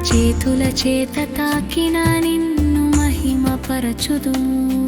చేతుల చేత తాకిన నిన్ను మహిమ మహిమపరచుదుము.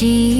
Jesus.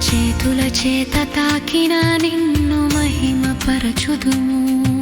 చేతుల చేత తాకిన నిన్ను మహిమపరచుదుము.